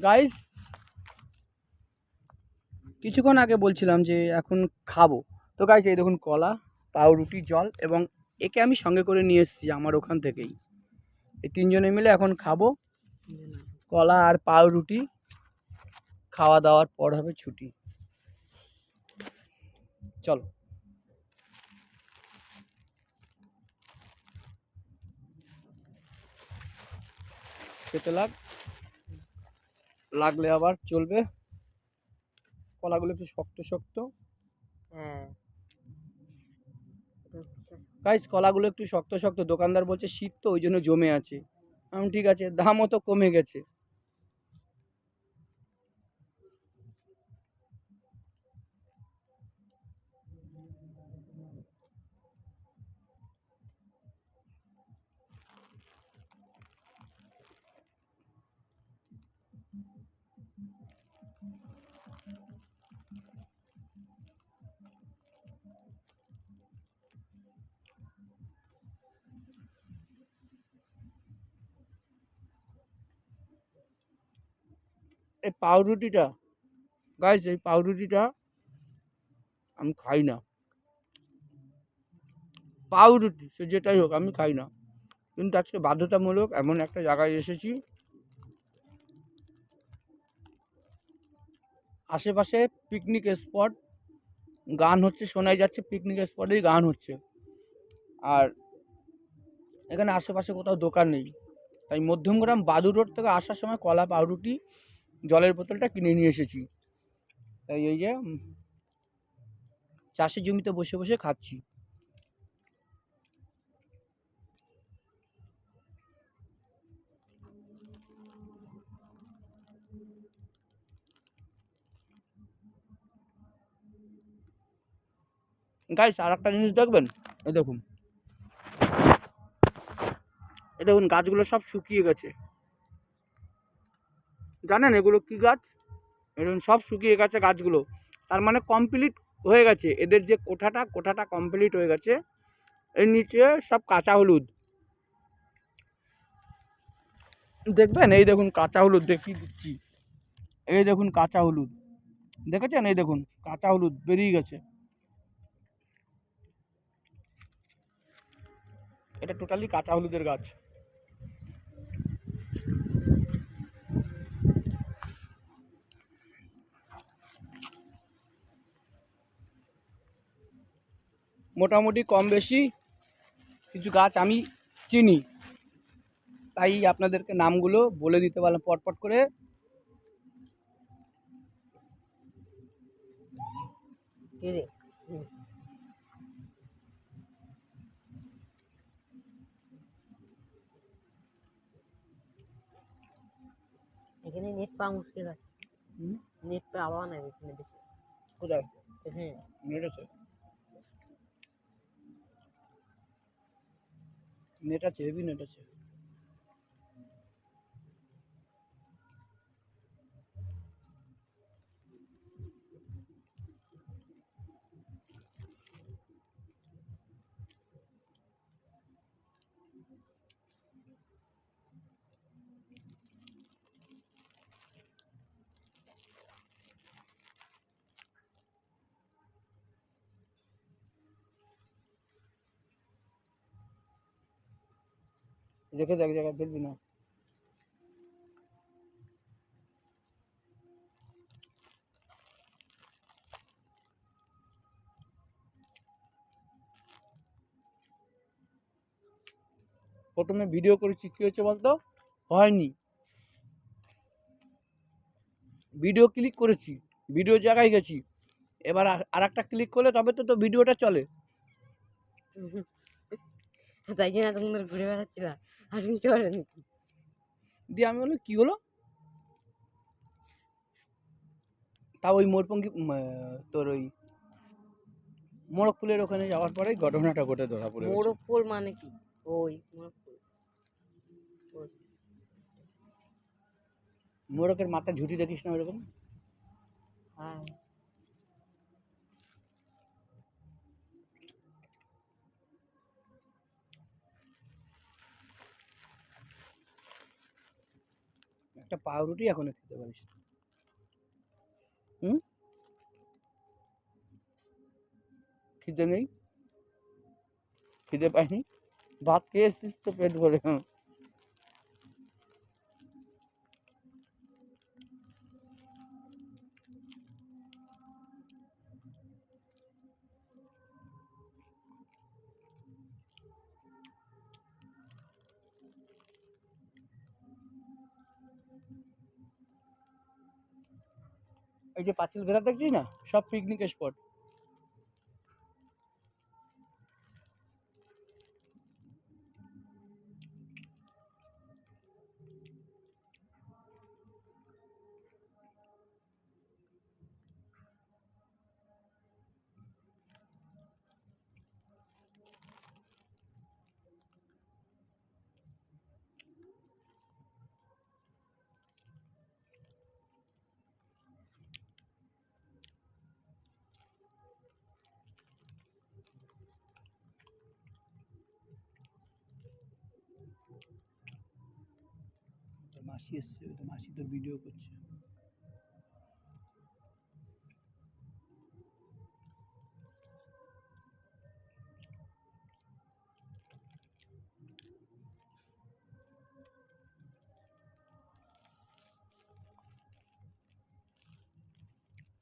Guys কিছুক্ষণ আগে বলছিলাম যে এখন খাব। তো গাইস এই দেখুন কলা, পাউরুটি, জল এবং একে আমি সঙ্গে করে নিয়ে এসেছি আমার ওখান থেকেই। এই তিনজনে মিলে এখন খাব। কলা আর পাউরুটি। খাওয়া দাওয়ার পর হবে ছুটি। চলো। খেতে লাগ। লাগলে আবার চলবে। কলাগুলো একটু শক্ত শক্ত। হ্যাঁ। গাইস কলাগুলো একটু শক্ত শক্ত। দোকানদার বলছে শীত তো ওই জন্য জমে আছে। আমি ঠিক আছে দামও তো কমে গেছে। এই পাউরুটিটা গাইস এই পাউরুটিটা আমি খাই না। পাউরুটি, সে যেটাই হোক, আমি খাই না। কিন্তু আজকে বাধ্যতামূলক এমন একটা জায়গায় এসেছি। আশেপাশে পিকনিক স্পট গান হচ্ছে, শোনাই যাচ্ছে পিকনিক স্পটেই গান হচ্ছে। আর এখানে আশেপাশে কোথাও দোকান নেই। তাই মধ্যমগ্রাম বাদুর রোড থেকে আসার সময় কলা পাউরুটি জলের বোতলটা কিনে নিয়ে এসেছি। তাই এই যে চাষের জমিতে বসে বসে খাচ্ছি। গাইস আর একটা জিনিস দেখবেন? এই দেখুন। এই দেখুন, গাছগুলো সব শুকিয়ে গেছে। জানেন এগুলো কি গাছ? এরকম সব শুকিয়ে গেছে গাছগুলো। তার মানে কমপ্লিট হয়ে গেছে। এদের যে কোঠাটা কোঠাটা কমপ্লিট হয়ে গেছে। এর নিচে সব কাঁচা হলুদ। দেখবেন? এই দেখুন কাঁচা হলুদ দেখি দিচ্ছি। এই দেখুন কাঁচা হলুদ। দেখেছেন? এই দেখুন কাঁচা হলুদ বেরিয়ে গেছে। এটা টোটালি কাঁচা হলুদের গাছ। মোটামুটি কম বেশি কিছু গাছ আমি চিনি। তাই আপনাদেরকে নামগুলো বলে দিতে পারলাম পটপট করে। এখানে নেট পাওয়া মুশকিল আছে নেট পাওয়া নাই এখানে বেশি। কোথায়? এখানে নেট আছে? নেট আছে হেভি নেট দেখ জায়গায় ফেলবি না। প্রথমে ভিডিও করেছি, কী হচ্ছে বলতো? হয়নি। ভিডিও ক্লিক করেছি ভিডিও জায়গায় গেছি। এবার আর একটা ক্লিক করলে তবে তো তো ভিডিওটা চলে। তাই জন্য এতক্ষণ ধরে ঘুরে বেড়াচ্ছিলাম। আর চলে দিয়ে আমি বললাম কী হলো? তা ওই মোরপঙ্খী তোর ওই মোড়ক ফুলের ওখানে যাওয়ার পরেই ঘটনাটা ঘটে ধরা পড়ে। মোরগপুর মানে কি? ওই মোরগপুর মোড়কের মাথা ঝুঁটি দেখিস না ওরকম হ্যাঁ। একটা পাউরুটি এখনও খেতে পারিস না। হুম? খিদে নেই? খিদে পাইনি? ভাত খেয়ে এসছিস তো পেট ভরে। এই যে পাঁচিল ঘেরা দেখছিস না? সব পিকনিক স্পট মাসি এসছে তো মাসি তোর ভিডিও করছে।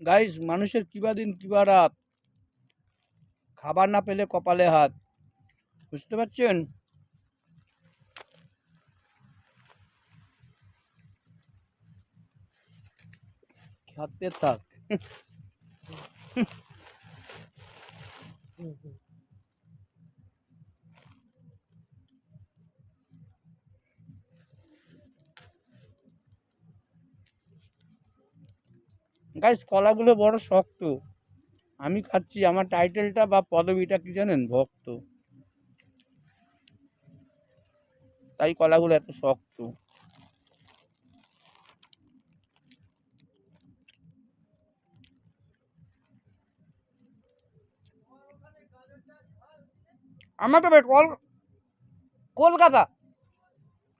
গাইস মানুষের কিবা দিন, কিবা রাত। খাবার না পেলে কপালে হাত। বুঝতে পারছেন? খাতে থাক। গাইস কলাগুলো বড় শক্ত। আমি খাচ্ছি, আমার টাইটেলটা বা পদবিটা কি জানেন? ভক্ত। তাই কলাগুলো এত শক্ত। আমাদের কল কলকাতা।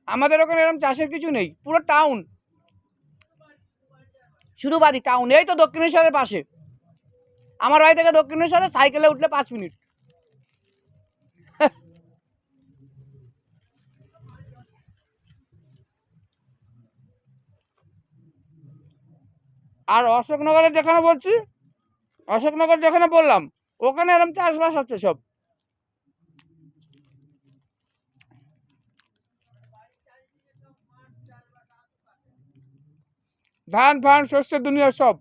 আমাদের ওখানে এরকম চাষের কিছু নেই, পুরো টাউন শুধু বাড়ি টাউন এই তো দক্ষিণেশ্বরের পাশে। আমার বাড়ি থেকে দক্ষিণেশ্বরে সাইকেলে উঠলে পাঁচ মিনিট। আর অশোকনগরে যেখানে বলছি, অশোকনগর যেখানে বললাম, ওখানে এরকম চাষবাস হচ্ছে সব। ধান ফান শস্য দুনিয়া সব।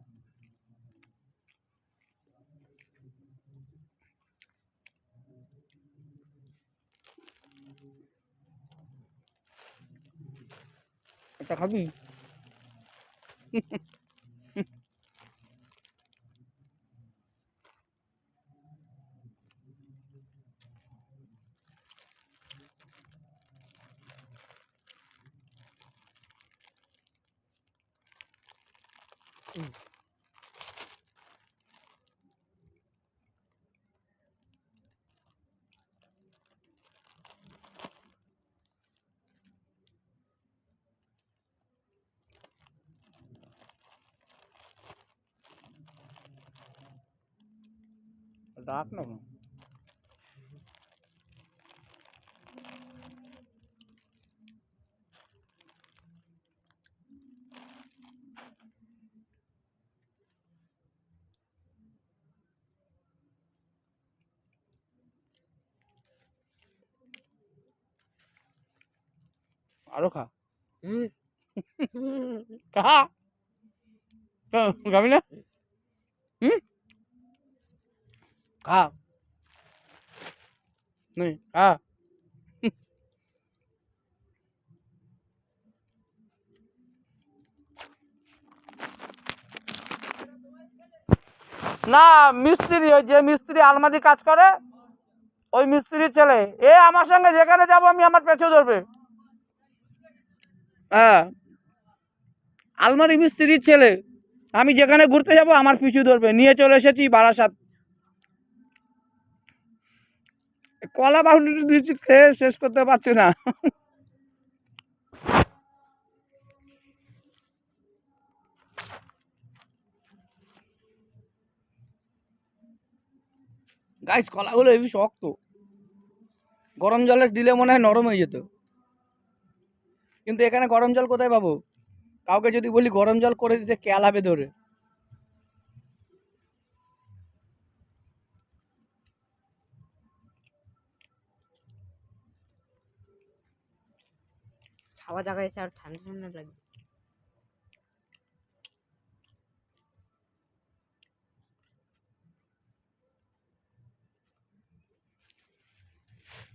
এটা খাবি? রাখ না কেন? আরও খা হুম। খা খা, খাবি না হুম খা নেই খা না, মিস্ত্রি, ওই যে মিস্ত্রি আলমারি কাজ করে, ওই মিস্ত্রির ছেলে। এ আমার সঙ্গে, যেখানে যাব আমি আমার পেছু ধরবে। হ্যাঁ। আলমারি মিস্ত্রির ছেলে। আমি যেখানে ঘুরতে যাব, আমার পিছু ধরবে। নিয়ে চলে এসেছি বারাসাত। কলা বাউন্ডারি দিয়েছি খেয়ে শেষ করতে পারছি না। গাইস কলাগুলো হেবি শক্ত। গরম জলে দিলে মনে হয় নরম হয়ে যেত। কিন্তু এখানে গরম জল কোথায় পাবো? কাউকে যদি বলি গরম জল করে দিতে কেয়াল হবে ধরে? ছাওয়া জায়গায় এসে আর ঠান্ডা ঠান্ডা লাগছে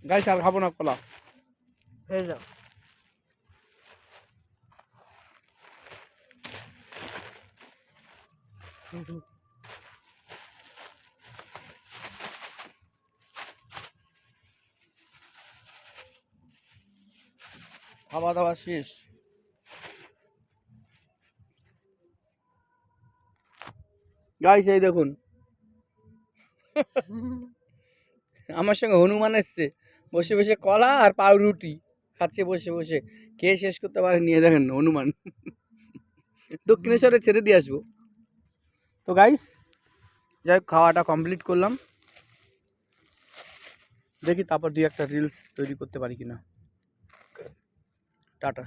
গাইস আর খাব না কলা হয়ে যাও। খাওয়া দাওয়া শেষ। গাইস এই দেখুন। আমার সঙ্গে হনুমান এসছে। বসে বসে কলা আর পাউরুটি। খাচ্ছে, বসে বসে। খেয়ে শেষ করতে পারে নিয়ে দেখেন হনুমান। দক্ষিণেশ্বরে ছেড়ে দিয়ে আসব। তো গাইস যাই খাওয়াটা কমপ্লিট করলাম। দেখি তারপর দুই একটা রিলস তৈরি করতে পারি কিনা। টাটা।